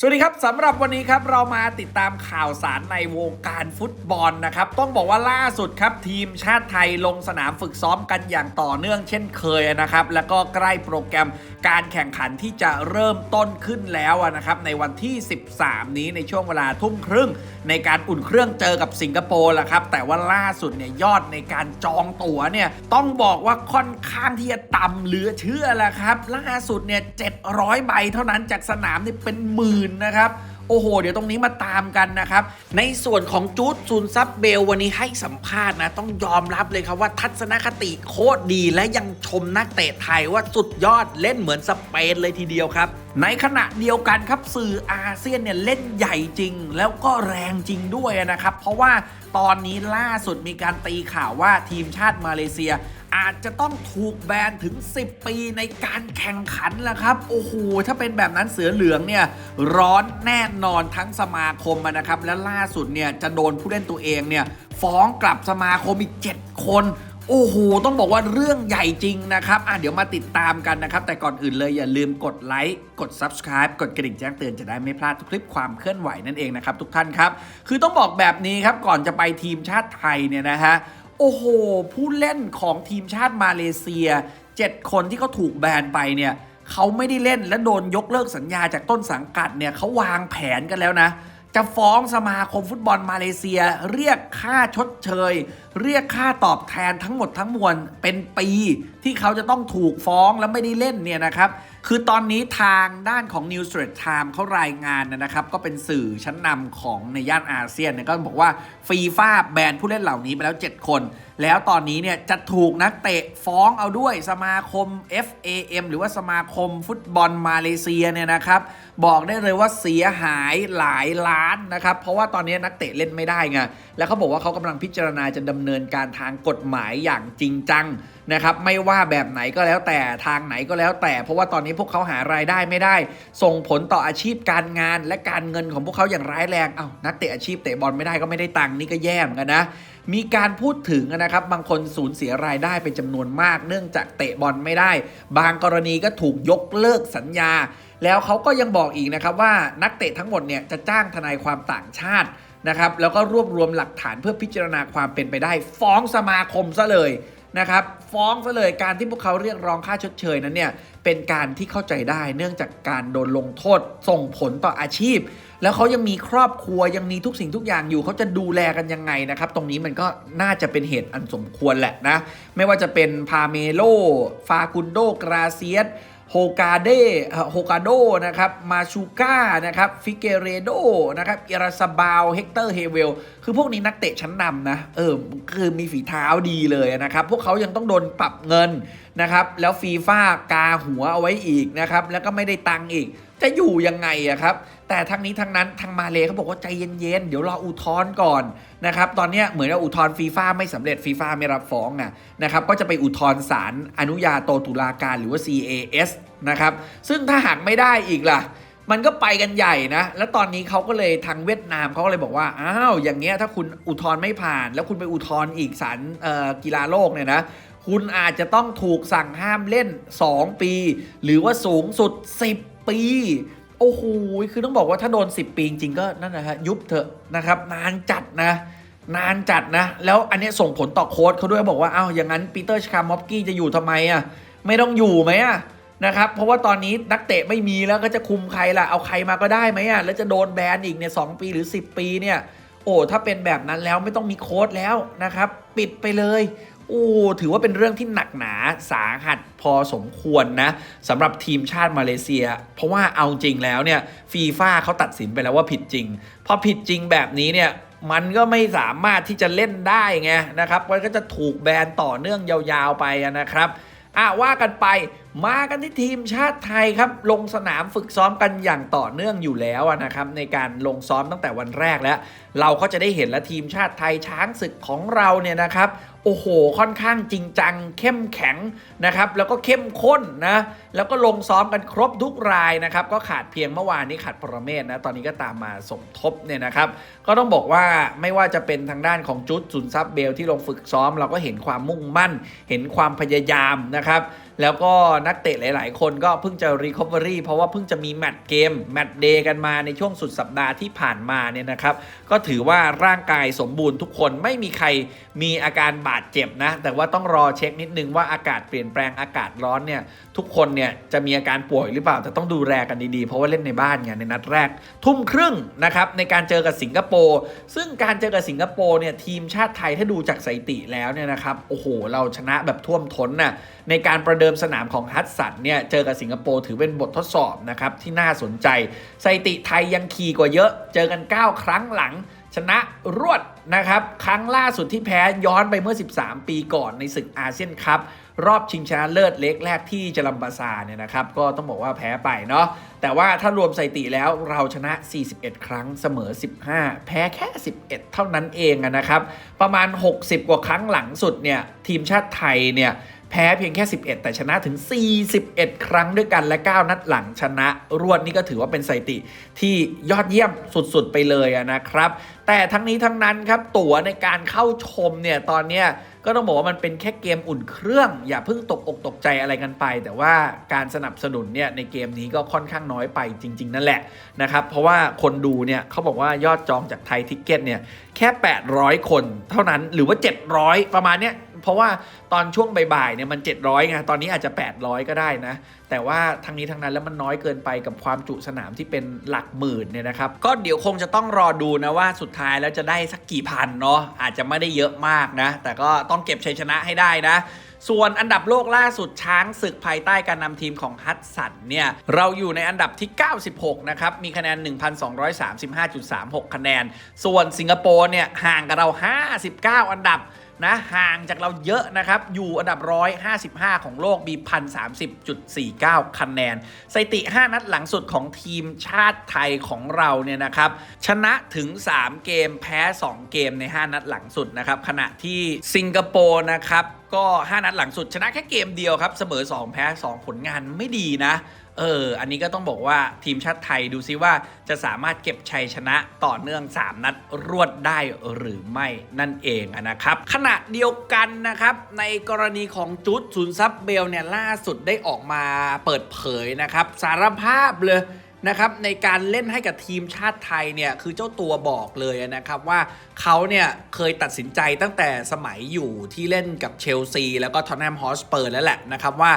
สวัสดีครับสำหรับวันนี้ครับเรามาติดตามข่าวสารในวงการฟุตบอลนะครับ ต้องบอกว่าล่าสุดครับ ทีมชาติไทยลงสนามฝึกซ้อมกันอย่างต่อเนื่องเช่นเคยนะครับ แล้วก็ใกล้โปรแกรมการแข่งขันที่จะเริ่มต้นขึ้นแล้วนะครับในวันที่ 13 นี้ในช่วงเวลาทุ่มครึ่ง ในการอุ่นเครื่องเจอกับสิงคโปร์ละครับ แต่ว่าล่าสุดเนี่ยยอดในการจองตั๋วเนี่ยต้องบอกว่าค่อนข้างที่จะต่ำเหลือเชื่อและครับ ล่าสุดเนี่ย700ใบเท่านั้นจากสนามนี่เป็นหมื่นนะครับ โอ้โห เดี๋ยวตรงนี้มาตามกันนะครับ ในส่วนของจูดซูนซับเบลวันนี้ให้สัมภาษณ์นะ ต้องยอมรับเลยครับว่าทัศนคติโคตรดีและยังชมนักเตะไทยว่าสุดยอดเล่นเหมือนสเปนเลยทีเดียวครับในขณะเดียวกันครับสื่ออาเซียนเนี่ยเล่นใหญ่จริง แล้วก็แรงจริงด้วยนะครับ เพราะว่าตอนนี้ล่าสุดมีการตีข่าวว่าทีมชาติมาเลเซีย อาจจะต้องถูกแบนถึง 10 ปีในการแข่งขันแล้วครับ โอ้โห ถ้าเป็นแบบนั้นเสือเหลืองเนี่ย ร้อนแน่นอนทั้งสมาคมนะครับ และล่าสุดเนี่ยจะโดนผู้เล่นตัวเองเนี่ยฟ้องกลับสมาคมอีก 7 คนโอ้โห ต้องบอกว่าเรื่องใหญ่จริงนะครับ อะเดี๋ยวมาติดตามกันนะครับ แต่ก่อนอื่นเลยอย่าลืมกดไลค์ กด Subscribe กดกระดิ่งแจ้งเตือนจะได้ไม่พลาดคลิปความเคลื่อนไหวนั่นเองนะครับทุกท่านครับ คือต้องบอกแบบนี้ครับ ก่อนจะไปทีมชาติไทยเนี่ยนะฮะ โอ้โห ผู้เล่นของทีมชาติมาเลเซีย 7 คนที่เขาถูกแบนไปเนี่ยเขาไม่ได้เล่นและโดนยกเลิกสัญญาจากต้นสังกัดเนี่ยเขาวางแผนกันแล้วนะ จะฟ้องสมาคมฟุตบอลมาเลเซีย เรียกค่าชดเชย เรียกค่าตอบแทนทั้งหมดทั้งมวลเป็นปีที่เขาจะต้องถูกฟ้องและไม่ได้เล่นเนี่ยนะครับ คือตอนนี้ทางด้านของ New Straits Times เขารายงานนะครับ ก็เป็นสื่อชั้นนำของในย่านอาเซียนเนี่ยก็บอกว่าฟีฟ่าแบนผู้เล่นเหล่านี้ไปแล้ว 7 คน แล้วตอนนี้เนี่ยจะถูกนักเตะฟ้องเอาด้วยสมาคม FAM หรือว่าสมาคมฟุตบอลมาเลเซียเนี่ยนะครับ บอกได้เลยว่าเสียหายหลายล้านนะครับ เพราะว่าตอนนี้นักเตะเล่นไม่ได้ไงแล้วเขาบอกว่าเขากำลังพิจารณาจะดำเนินการทางกฎหมายอย่างจริงจังนะครับไม่ว่าแบบไหนก็แล้วแต่ทางไหนก็แล้วแต่ เพราะว่าตอนนี้พวกเขาหารายได้ไม่ได้ ส่งผลต่ออาชีพการงานและการเงินของพวกเขาอย่างร้ายแรงเอ้านักเตะอาชีพเตะบอลไม่ได้ก็ไม่ได้ตังค์นี่ก็แย่เหมือนกันนะมีการพูดถึงนะครับบางคนสูญเสียรายได้เป็นจำนวนมาก เนื่องจากเตะบอลไม่ได้ บางกรณีก็ถูกยกเลิกสัญญา แล้วเขาก็ยังบอกอีกนะครับว่านักเตะทั้งหมดเนี่ยจะจ้างทนายความต่างชาติ นะครับแล้วก็รวบรวมหลักฐานเพื่อพิจารณาความเป็นไปได้ ฟ้องสมาคมซะเลยนะครับฟ้องซะเลยการที่พวกเขาเรียกร้องค่าชดเชยนั้นเนี่ยเป็นการที่เข้าใจได้เนื่องจากการโดนลงโทษส่งผลต่ออาชีพ แล้วเขายังมีครอบครัวยังมีทุกสิ่งทุกอย่างอยู่เขาจะดูแลกันยังไงนะครับ ตรงนี้มันก็น่าจะเป็นเหตุอันสมควรแหละนะ ไม่ว่าจะเป็นพาเมโล ฟากุนโดกราเซียส โฮกาเดโฮกาโดนะครับ มาชูก้านะครับ ฟิเกเรโดนะครับอิราซาบาว เฮกเตอร์ เฮเวล คือพวกนี้นักเตะชั้นนำนะ เออ คือมีฝีเท้าดีเลยนะครับ พวกเขายังต้องโดนปรับเงินนะครับ แล้วฟีฟ่ากาหัวเอาไว้อีกนะครับ แล้วก็ไม่ได้ตังค์อีก จะอยู่ยังไงอะครับ แต่ทั้งนี้ทั้งนั้นทางมาเลเขาบอกว่าใจเย็นๆ เดี๋ยวรออุทธรณ์ก่อนนะครับตอนนี้เหมือนว่าอุทธรณ์ฟีฟ่าไม่สำเร็จฟีฟ่าไม่รับฟ้องอะนะครับก็จะไปอุทธรณ์ศาลอนุญาโตตุลาการหรือว่า CAS นะครับซึ่งถ้าหากไม่ได้อีกล่ะมันก็ไปกันใหญ่นะ แล้วตอนนี้เขาก็เลยทางเวียดนามเขาก็เลยบอกว่า อ้าว อย่างเงี้ยถ้าคุณอุทธรณ์ไม่ผ่าน แล้วคุณไปอุทธรณ์อีกศาลกีฬาโลกเนี่ยนะ คุณอาจจะต้องถูกสั่งห้ามเล่น 2 ปี หรือว่าสูงสุด 10 ปี โอ้โหคือต้องบอกว่าถ้าโดน 10 ปีจริงก็นั่นนะฮะยุบเถอะนะครับนานจัดนะนานจัดนะ แล้วอันนี้ส่งผลต่อโค้ชเขาด้วยบอกว่าอ้าวอย่างนั้นปีเตอร์ชคามอฟกี้จะอยู่ทำไมอะ ไม่ต้องอยู่ไหมอะนะครับ เพราะว่าตอนนี้นักเตะไม่มีแล้วก็จะคุมใครล่ะ เอาใครมาก็ได้ไหมอะ แล้วจะโดนแบนอีกเนี่ยสปีหรือ 10 ปีเนี่ย โอ้ ถ้าเป็นแบบนั้นแล้วไม่ต้องมีโค้ดแล้วนะครับ ปิดไปเลย โอ้ถือว่าเป็นเรื่องที่หนักหนาสาหัสพอสมควรนะสำหรับทีมชาติมาเลเซีย เพราะว่าเอาจริงแล้วเนี่ยฟีฟ่าเขาตัดสินไปแล้วว่าผิดจริง พอผิดจริงแบบนี้เนี่ยมันก็ไม่สามารถที่จะเล่นได้ไงนะครับมันก็จะถูกแบนต่อเนื่องยาวๆไปนะครับอะว่ากันไปมากันที่ทีมชาติไทยครับ ลงสนามฝึกซ้อมกันอย่างต่อเนื่องอยู่แล้วนะครับในการลงซ้อมตั้งแต่วันแรกแล้ว เราก็จะได้เห็นแล้วทีมชาติไทยช้างศึกของเราเนี่ยนะครับ โอ้โห ค่อนข้างจริงจัง เข้มแข็งนะครับ แล้วก็เข้มข้นนะ แล้วก็ลงซ้อมกันครบทุกรายนะครับ ก็ขาดเพียงเมื่อวานนี้ขาดปรเมศนะ ตอนนี้ก็ตามมาสมทบเนี่ยนะครับ ก็ต้องบอกว่าไม่ว่าจะเป็นทางด้านของจุดสุนทรัพย์เบลที่ลงฝึกซ้อม เราก็เห็นความมุ่งมั่น เห็นความพยายามนะครับ แล้วก็นักเตะหลาย ๆ คนก็เพิ่งจะรีคอเวอรี่เพราะว่าเพิ่งจะมีแมตช์เกมแมตช์เดย์กันมาในช่วงสุดสัปดาห์ที่ผ่านมาเนี่ยนะครับ ก็ถือว่าร่างกายสมบูรณ์ทุกคนไม่มีใครมีอาการบาดเจ็บนะ แต่ว่าต้องรอเช็คนิดนึงว่าอากาศเปลี่ยนแปลงอากาศร้อนเนี่ย ทุกคนเนี่ยจะมีอาการป่วยหรือเปล่าแต่ต้องดูแลกันดีๆ เพราะว่าเล่นในบ้านไงในนัดแรก ทุ่มครึ่งนะครับในการเจอกับสิงคโปร์ซึ่งการเจอกับสิงคโปร์เนี่ยทีมชาติไทยถ้าดูจากสถิติแล้วเนี่ยนะครับโอ้โหเราชนะแบบท่วมท้นน่ะในการประเดิมสนามของฮัตสันเนี่ยเจอกับสิงคโปร์ถือเป็นบททดสอบนะครับที่น่าสนใจสถิติไทยยังขี่กว่าเยอะ เจอกัน 9 ครั้งหลัง ชนะรวด นะครับ ครั้งล่าสุดที่แพ้ย้อนไปเมื่อ 13 ปีก่อนในศึกอาเซียนคัพรอบชิงชนะเลิศเล็กแรกที่จลัมบาซาเนี่ยนะครับ ก็ต้องบอกว่าแพ้ไปเนาะแต่ว่าถ้ารวมสถิติแล้วเราชนะ 41 ครั้งเสมอ 15 แพ้แค่ 11 เท่านั้นเองนะครับ ประมาณ 60 กว่าครั้งหลังสุดเนี่ยทีมชาติไทยเนี่ย แพ้เพียงแค่ 11 แต่ชนะถึง 41 ครั้งด้วยกันและ 9 นัดหลังชนะ รวดนี่ก็ถือว่าเป็นสถิติที่ยอดเยี่ยมสุดๆไปเลยนะครับ แต่ทั้งนี้ทั้งนั้นครับตั๋วในการเข้าชมเนี่ยตอนเนี้ยก็ต้องบอกว่ามันเป็นแค่เกมอุ่นเครื่อง อย่าเพิ่งตกอกตกใจอะไรกันไป แต่ว่าการสนับสนุนเนี่ยในเกมนี้ก็ค่อนข้างน้อยไปจริง ๆ นั่นแหละนะครับเพราะว่าคนดูเนี่ยเขาบอกว่ายอดจองจากไทยทิกเก็ตเนี่ยแค่ 800 คนเท่านั้นหรือว่า 700 ประมาณเนี้ย เพราะว่าตอนช่วงบ่ายๆเนี่ยมัน 700ไงตอนนี้อาจจะ 800 ก็ได้นะ แต่ว่าทั้งนี้ทั้งนั้นแล้วมันน้อยเกินไปกับความจุสนามที่เป็นหลักหมื่นเนี่ยนะครับก็เดี๋ยวคงจะต้องรอดูนะว่าสุดท้ายแล้วจะได้สักกี่พันเนาะอาจจะไม่ได้เยอะมากนะ แต่ก็ต้องเก็บชัยชนะให้ได้นะส่วนอันดับโลกล่าสุดช้างศึกภายใต้การนำทีมของฮัตสันเนี่ยเราอยู่ในอันดับที่ 96 นะครับ มีคะแนน 1,235.36 คะแนน ส่วนสิงคโปร์เนี่ยห่างกับเรา 59 อันดับ นะห่างจากเราเยอะนะครับ อยู่อันดับ 155 ของโลกมี 1,030.49 คะแนนสถิติ 5 นัดหลังสุดของทีมชาติไทยของเราเนี่ยนะครับ ชนะถึง 3 เกมแพ้ 2 เกมใน 5 นัดหลังสุดนะครับ ขณะที่สิงคโปร์นะครับ ก็ 5 นัดหลังสุด ชนะแค่เกมเดียวครับ เสมอ 2 แพ้ 2 ผลงานไม่ดีนะ เออ อันนี้ก็ต้องบอกว่าทีมชาติไทยดูซิว่าจะสามารถเก็บชัยชนะต่อเนื่อง 3 นัดรวดได้หรือไม่นั่นเองนะครับ ขณะเดียวกันนะครับ ในกรณีของจุดศูนย์ซับเบลเนี่ยล่าสุดได้ออกมาเปิดเผยนะครับ สารภาพเลยนะครับในการเล่นให้กับทีมชาติไทยเนี่ยคือเจ้าตัวบอกเลยนะครับว่าเขาเนี่ยเคยตัดสินใจตั้งแต่สมัยอยู่ที่เล่นกับเชลซี แล้วก็ทอนแนมฮอสเปอร์แล้วแหละนะครับว่า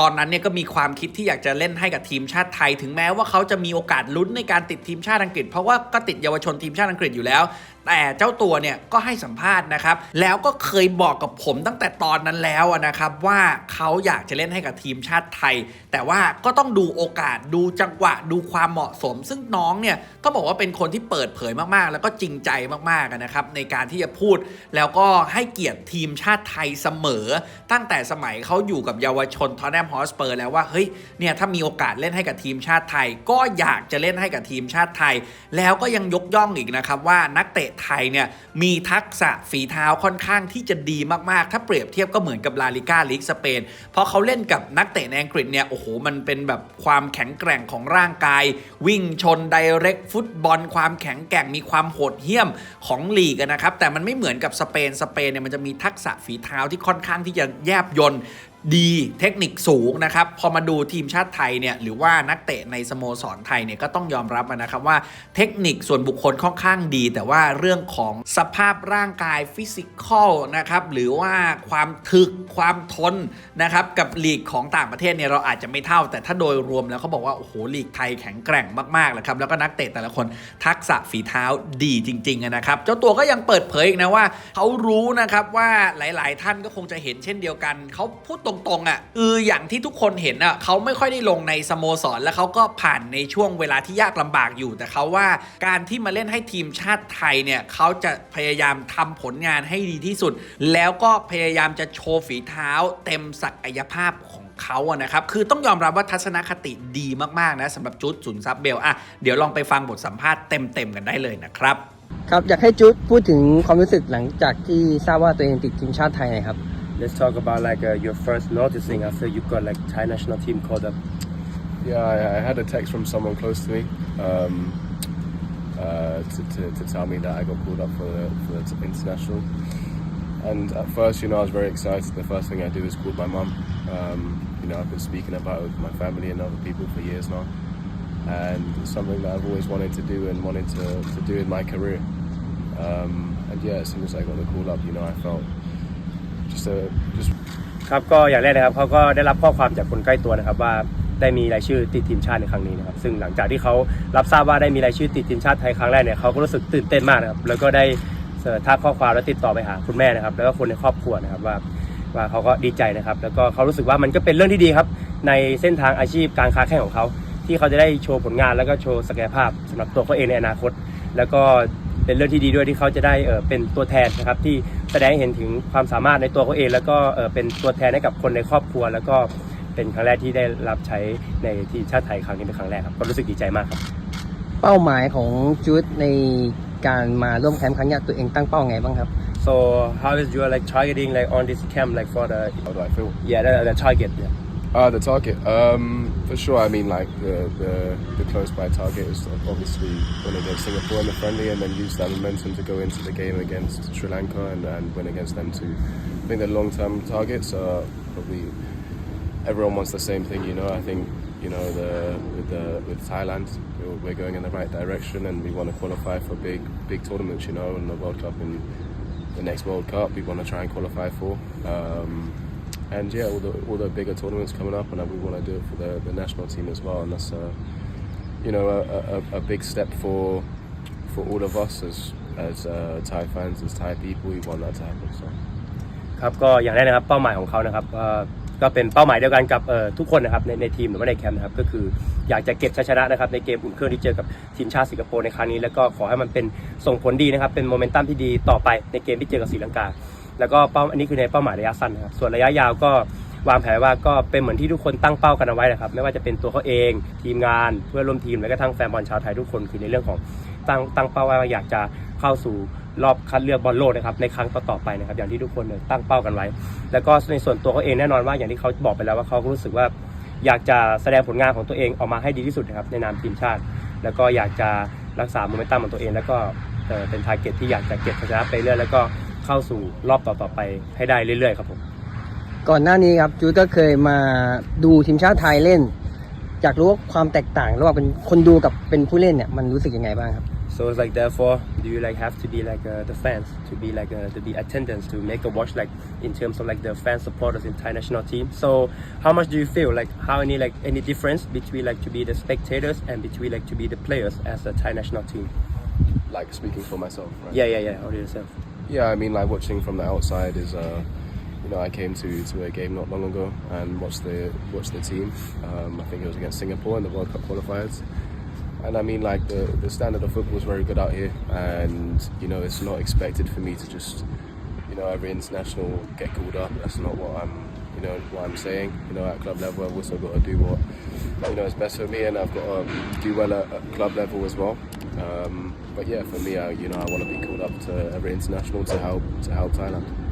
ตอนนั้นเนี่ยก็มีความคิดที่อยากจะเล่นให้กับทีมชาติไทย ถึงแม้ว่าเขาจะมีโอกาสลุ้นในการติดทีมชาติอังกฤษ เพราะว่าก็ติดเยาวชนทีมชาติอังกฤษอยู่แล้ว แต่เจ้าตัวเนี่ยก็ให้สัมภาษณ์นะครับ แล้วก็เคยบอกกับผมตั้งแต่ตอนนั้นแล้วนะครับว่าเขาอยากจะเล่นให้กับทีมชาติไทย แต่ว่าก็ต้องดูโอกาสดูจังหวะดูความเหมาะสม ซึ่งน้องเนี่ยก็บอกว่าเป็นคนที่เปิดเผยมากๆ แล้วก็จริงใจมากๆนะครับในการที่จะพูด แล้วก็ให้เกียรติทีมชาติไทยเสมอ ตั้งแต่สมัยเขาอยู่กับเยาวชนทอนแนมฮอสเปอร์แล้วว่าเฮ้ยเนี่ยถ้ามีโอกาสเล่นให้กับทีมชาติไทย ก็อยากจะเล่นให้กับทีมชาติไทย แล้วก็ยังยกย่องอีกนะครับว่านักเตะไทยเนี่ยมีทักษะฝีเท้าค่อนข้างที่จะดีมากๆ ถ้าเปรียบเทียบก็เหมือนกับลาลิก้าลีกสเปนเพราะเขาเล่นกับนักเตะในอังกฤษเนี่ยโอ้โหมันเป็นแบบความแข็งแกร่งของร่างกาย วิ่งชนไดเรกฟุตบอล ความแข็งแกร่งมีความโหดเหี้ยมของลีกนะครับแต่มันไม่เหมือนกับสเปนสเปนเนี่ยมันจะมีทักษะฝีเท้าที่ค่อนข้างที่จะแยบยนต์ ดีเทคนิคสูงนะครับ พอมาดูทีมชาติไทยเนี่ยหรือว่านักเตะในสโมสรไทยเนี่ยก็ต้องยอมรับนะครับว่าเทคนิคส่วนบุคคลค่อนข้างดี แต่ว่าเรื่องของสภาพร่างกายฟิสิกอลนะครับหรือว่าความถึกความทนนะครับกับลีกของต่างประเทศเนี่ยเราอาจจะไม่เท่า แต่ถ้าโดยรวมแล้วเขาบอกว่าโอ้โหลีกไทยแข็งแกร่งมากๆเลยครับแล้วก็นักเตะแต่ละคนทักษะฝีเท้าดีจริงๆนะครับเจ้าตัวก็ยังเปิดเผยอีกนะว่าเขารู้นะครับว่าหลาย ๆ ท่านก็คงจะเห็นเช่นเดียวกันเขาพูดตตรงๆอะคืออย่างที่ทุกคนเห็นอะเขาไม่ค่อยได้ลงในสโมสร แล้วเขาก็ผ่านในช่วงเวลาที่ยากลำบากอยู่แต่เขาว่าการที่มาเล่นให้ทีมชาติไทยเนี่ยเขาจะพยายามทำผลงานให้ดีที่สุด แล้วก็พยายามจะโชว์ฝีเท้า เต็มศักยภาพของเขาอะนะครับ คือต้องยอมรับว่าทัศนคติดีมาก ๆ นะสำหรับจุดศูนย์ซับเบลอะเดี๋ยวลองไปฟังบทสัมภาษณ์เต็ม ๆ กันได้เลยนะครับ ครับ อยากให้จุดพูดถึงความรู้สึกหลังจากที่ทราบว่าตัวเองติดทีมชาติไทยน่อยครับ Let's talk about like uh, your first noticing after you got like Thai national team called up. Yeah, I, I had a text from someone close to me um, uh, to, to, to tell me that I got called up for the, for the international. And at first, you know, I was very excited. The first thing I do is call my mum. Um, you know, I've been speaking about it with my family and other people for years now. And it's something that I've always wanted to do and wanted to, to do in my career. Um, and yeah, as soon as I got the call up, you know, I felt just a, just ครับก็อย่างแรกนะครับเขาก็ได้รับข้อความจากคนใกล้ตัวนะครับว่าได้มีรายชื่อติดทีมชาติในครั้งนี้นะครับซึ่งหลังจากที่เขารับทราบว่าได้มีรายชื่อติดทีมชาติไทยครั้งแรกเนี่ยเขาก็รู้สึกตื่นเต้นมากนะครับแล้วก็ได้เสิร์ชทักข้อความแล้วติดต่อไปหาคุณแม่นะครับ แล้วก็คนในครอบครัวนะครับว่าว่าเขาก็ดีใจนะครับ แล้วก็เขารู้สึกว่ามันก็เป็นเรื่องที่ดีครับ ในเส้นทางอาชีพการค้าแข่งของเขา ที่เขาจะได้โชว์ผลงานแล้วก็โชว์ศักยภาพสำหรับตัวเขาเองในอนาคต แล้วก็ เป็นเรื่องที่ดีด้วยที่เขาจะได้เออเป็นตัวแทนนะครับที่แสดงให้เห็นถึงความสามารถในตัวเขาเอง แล้วก็เออเป็นตัวแทนให้กับคนในครอบครัว แล้วก็เป็นครั้งแรกที่ได้รับใช้ในทีมชาติไทยครั้งนี้เป็นครั้งแรกครับก็รู้สึกดีใจมากครับ เป้าหมายของจุดในการมาร่วมแคมป์ครั้งนี้ตัวเองตั้งเป้าไงบ้างครับ so how is your like targeting like on this camp like for the how do I feel? yeah the, the target yeah Uh, the target. Um, for sure. I mean, like the, the the close by target is obviously win against Singapore in the friendly, and then use that momentum to go into the game against Sri Lanka and, and win against them too. I think the long term targets are probably everyone wants the same thing. You know, I think you know the with the with Thailand, we're- going in the right direction, and we want to qualify for big big tournaments. You know, in the World Cup and the next World Cup, we want to try and qualify for. Um, and yeah, all the all the bigger tournaments coming up, and we want to do it for the, the national team as well. And that's uh, you know a, a, a big step for for all of us as as uh, Thai fans, as Thai people. We want that to happen. So. ครับก็อย่างแรกนะครับเป้าหมายของเขานะครับเอ่อก็เป็นเป้าหมายเดียวกันกับเอ่อทุกคนนะครับในในทีมหรือว่าในแคมป์นะครับก็คืออยากจะเก็บชัยชนะนะครับในเกมอุ่นเครื่องที่เจอกับทีมชาติสิงคโปร์ในครั้งนี้ แล้วก็ขอให้มันเป็นส่งผลดีนะครับเป็นโมเมนตัมที่ดีต่อไปในเกมที่เจอกับศรีลังกา แล้วก็เป้าอันนี้คือในเป้าหมายระยะสั้นนะครับส่วนระยะยาวก็วางแผนว่าก็เป็นเหมือนที่ทุกคนตั้งเป้ากันเอาไว้นะครับไม่ว่าจะเป็นตัวเขาเอง ทีมงานเพื่อนร่วมทีมและก็ทั้งแฟนบอลชาวไทยทุกคนคือในเรื่องของตั้งตั้งเป้าว่าอยากจะเข้าสู่รอบคัดเลือกบอลโลกนะครับในครั้งต่อๆไปนะครับอย่างที่ทุกคนตั้งเป้ากันไว้ แล้วก็ในส่วนตัวเขาเองแน่นอนว่าอย่างที่เขาบอกไปแล้วว่าเขารู้สึกว่าอยากจะแสดงผลงานของตัวเองออกมาให้ดีที่สุดนะครับในนามทีมชาติ แล้วก็อยากจะรักษาโมเมนตัมของตัวเอง แล้วก็เอ่อเป็นทาร์เก็ตที่อยากจะเก็บชนะไปเรื่อยแล้วก็ เข้าสู่รอบต่อๆไปให้ได้เรื่อยๆครับผม ก่อนหน้านี้ครับจุดก็เคยมาดูทีมชาติไทยเล่น อยากรู้ว่าความแตกต่างระหว่างเป็นคนดูกับเป็นผู้เล่นเนี่ยมันรู้สึกยังไงบ้างครับ So it's like therefore, do you like have to be like uh, the fans to be like uh, to be attendance to make a watch like in terms of like the fan supporters in Thai national team. So how much do you feel like how any like any difference between like to be the spectators and between like to be the players as a Thai national team? Like speaking for myself, right? Yeah, yeah, yeah. How do you yourself? Yeah, I mean, like watching from the outside is, uh, you know, I came to, to a game not long ago and watched the watched the team. Um, I think it was against Singapore in the World Cup qualifiers. And I mean, like the, the standard of football is very good out here, and you know, it's not expected for me to just, you know, every international get called up. That's not what I'm, you know, what I'm saying. You know, at club level, I've also got to do what, you know, is best for me, and I've got to do well at, at club level as well. Um, but yeah, for me, I, you know, I want to be called up to every international to help to help Thailand.